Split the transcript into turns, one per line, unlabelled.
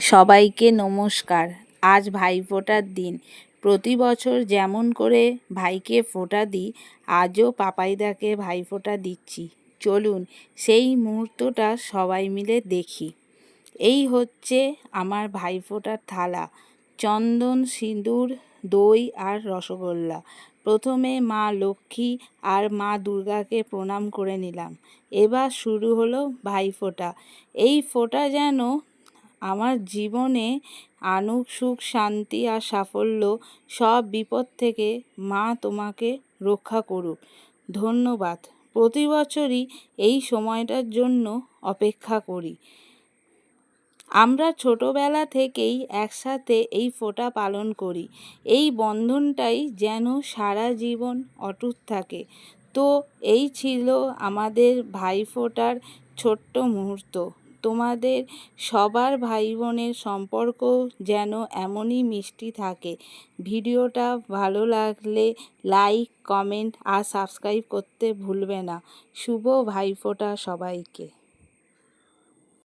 সবাইকে নমস্কার। আজ ভাইফোঁটার দিন। প্রতি বছর যেমন করে ভাইকে ফোঁটা দিই, আজও পাপাইদাকে ভাইফোঁটা দিচ্ছি। চলুন সেই মুহূর্তটা সবাই মিলে দেখি। এই হচ্ছে আমার ভাইফোঁটার থালা। চন্দন, সিঁদুর, দই আর রসগোল্লা। প্রথমে মা লক্ষ্মী আর মা দুর্গাকে প্রণাম করে নিলাম। এবার শুরু হলো ভাইফোঁটা এই ফোঁটা যেন আমার জীবনে আনুক সুখ, শান্তি আর সাফল্য সব বিপদ থেকে মা তোমাকে রক্ষা করুক। ধন্যবাদ। প্রতি বছরই এই সময়টার জন্য অপেক্ষা করি। আমরা ছোটোবেলা থেকেই একসাথে এই ফোঁটা পালন করি। এই বন্ধনটাই যেন সারা জীবন অটুট থাকে। তো এই ছিল আমাদের ভাইফোঁটার ছোট্ট মুহূর্ত। তোমাদের সবার ভাই বোনের সম্পর্ক যেন এমনই মিষ্টি থাকে। ভিডিওটা ভালো লাগলে লাইক, কমেন্ট আর সাবস্ক্রাইব করতে ভুলবে না। শুভ ভাইফোঁটা সবাইকে।